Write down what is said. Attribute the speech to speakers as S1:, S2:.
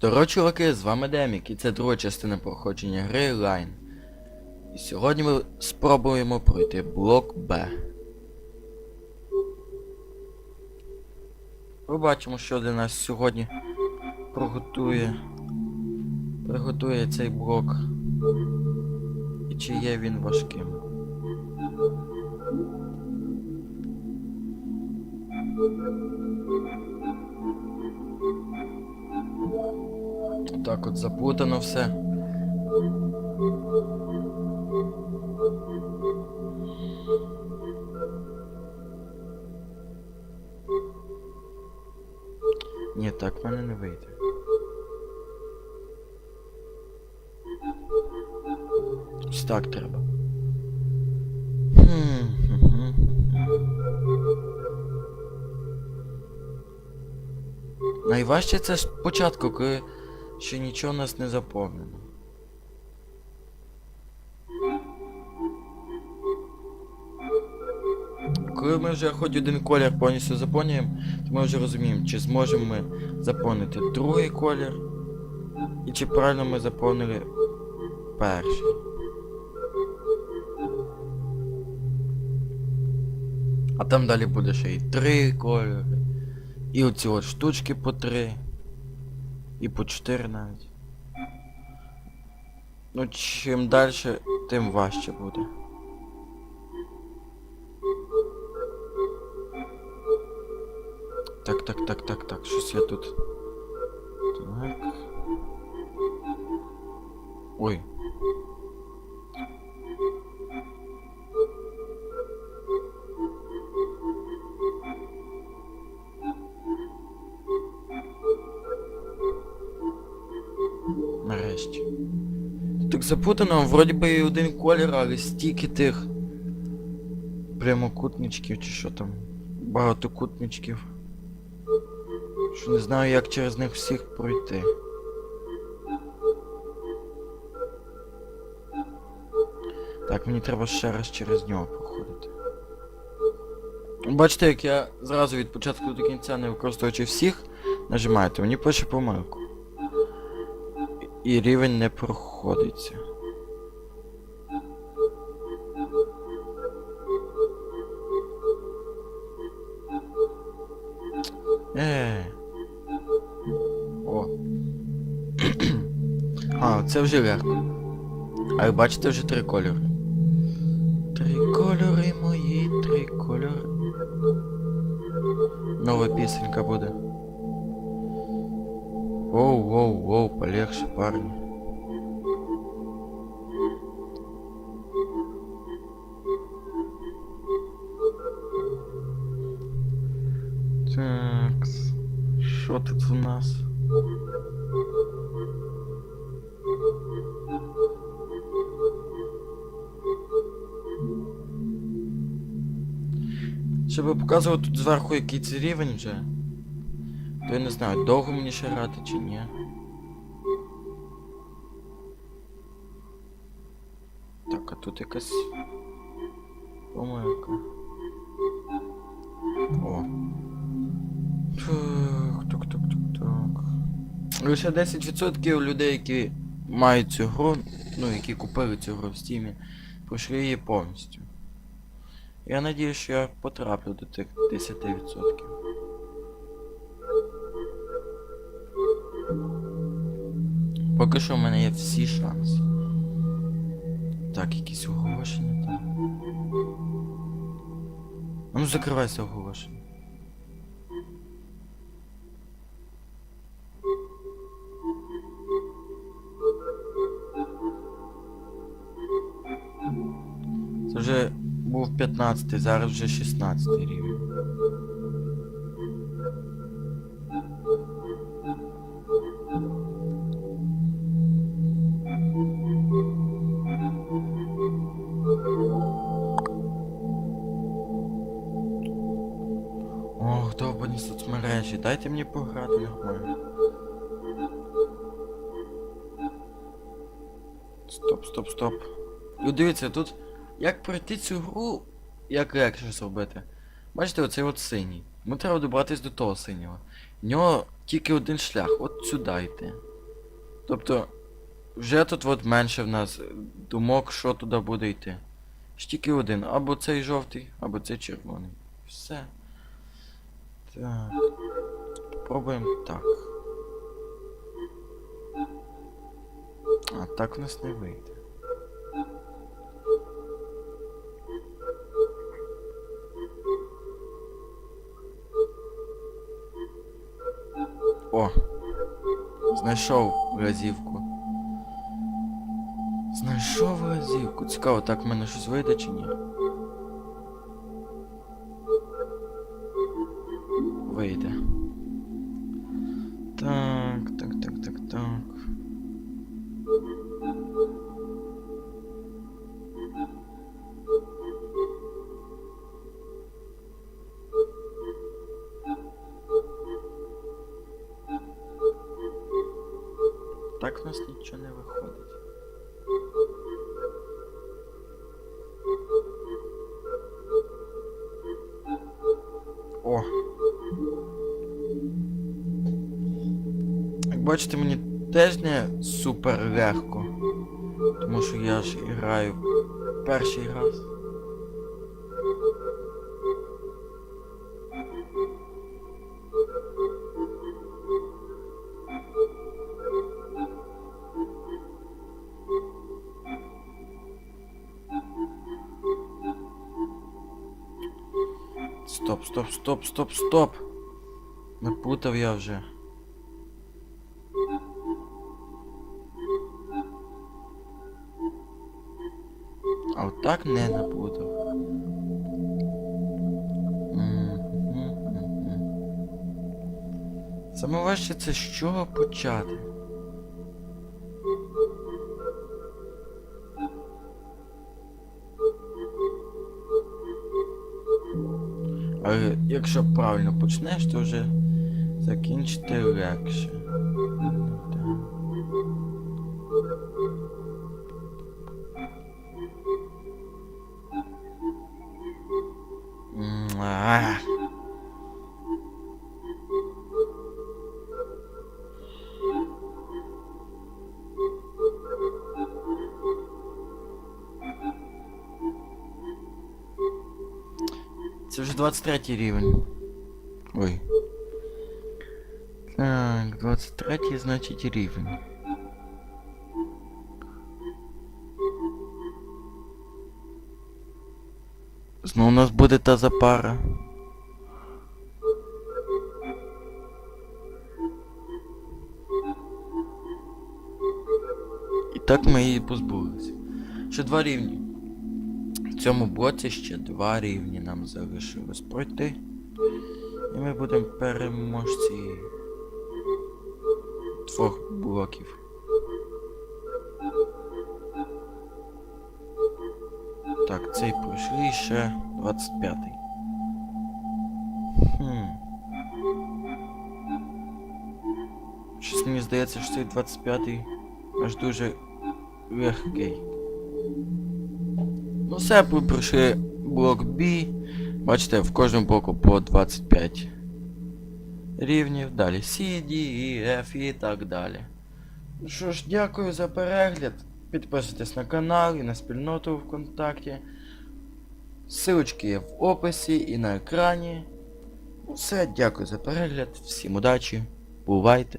S1: Здорово, чуваки, з вами Демік, і це друга частина проходження гри Line. І сьогодні ми спробуємо пройти блок Б. Ви бачимо, що для нас сьогодні приготує. Приготує цей блок. І чи є він важким. Так от запутано все. Ні, так в мене не вийде. Ось так треба. Найважче це спочатку, коли ще нічого нас не заповнено. Коли ми вже хоч один колір повністю заповнюємо, то ми вже розуміємо, чи зможемо ми заповнити другий колір, і чи правильно ми заповнили перший. А там далі буде ще і три кольори. І оці от штучки по три. І по 4 навіть. Ну чим далі, тим важче буде. Так, так, так, так, так, щось я тут. Так. Ой. Нарешті. Так запутано, вроді би і один колір, але стільки тих прямокутничків чи що там. Багатокутничків. Що не знаю, як через них всіх пройти. Так, мені треба ще раз через нього проходити. Бачите, як я зразу від початку до кінця, не використовуючи всіх, нажимаю, то мені пише помилку. І рівень не проходиться. Е. О. а, це вже легко. А ви бачите вже три кольори. Три кольори мої, три кольори. Нова пісенька буде. Воу, воу, воу, полегче, парни. Так, що тут у нас? Щоб показувати тут зверху який це рівень вже. То я не знаю, довго мені ще грати чи ні. Так, а тут якась помилка. О. Так, так, так, так, так. Лише 10% людей, які мають цю гру, ну, які купили цю гру в стімі, пройшли її повністю. Я надію, що я потраплю до тих 10%. Поки що в мене є всі шанси. Так, якісь оголошення там. А ну закривайся оголошення. Це вже був 15, зараз вже 16 рівень. Мені пограти нормально. Стоп, стоп, стоп. Ну дивіться, тут як пройти цю гру, як легше зробити. Бачите, оцей от синій. Ми треба добратись до того синього. В нього тільки один шлях, от сюди йти. Тобто, вже тут от менше в нас думок, що туди буде йти. Ж тільки один. Або цей жовтий, або цей червоний. Все. Так. Попробуємо так. А так у нас не вийде. О! Знайшов разівку. Знайшов разівку. Цікаво, так в мене щось вийде чи ні? Вийде. Так, так, так, так, так. Так в нас нічого не виходить. О! Бачите, мені теж не супер легко. Тому що я ж граю перший раз. Стоп, стоп, стоп, стоп, стоп. Напутав я вже. А отак не. Мгм-гм-гм. Саме важче це з чого почати. Але якщо правильно почнеш, то вже закінчити легше. Це вже 23 рівень. Ой. Так, 23 значить рівень. Знову у нас буде та запара. І так ми її позбулися. Ще два рівні. В цьому блоці ще два рівні нам залишилось пройти. І ми будемо переможці двох блоків. Так, цей пройшли ще 25-й. Хм. Щось мені здається, що цей 25-й аж дуже легкий. Ну все, ми пройшли блок B. Бачите, в кожному блоку по 25 рівнів. Далі C, D, E, F і так далі. Ну що ж, дякую за перегляд. Підписуйтесь на канал і на спільноту ВКонтакті. Силочки є в описі і на екрані. Ну Все, дякую за перегляд. Всім удачі. Бувайте.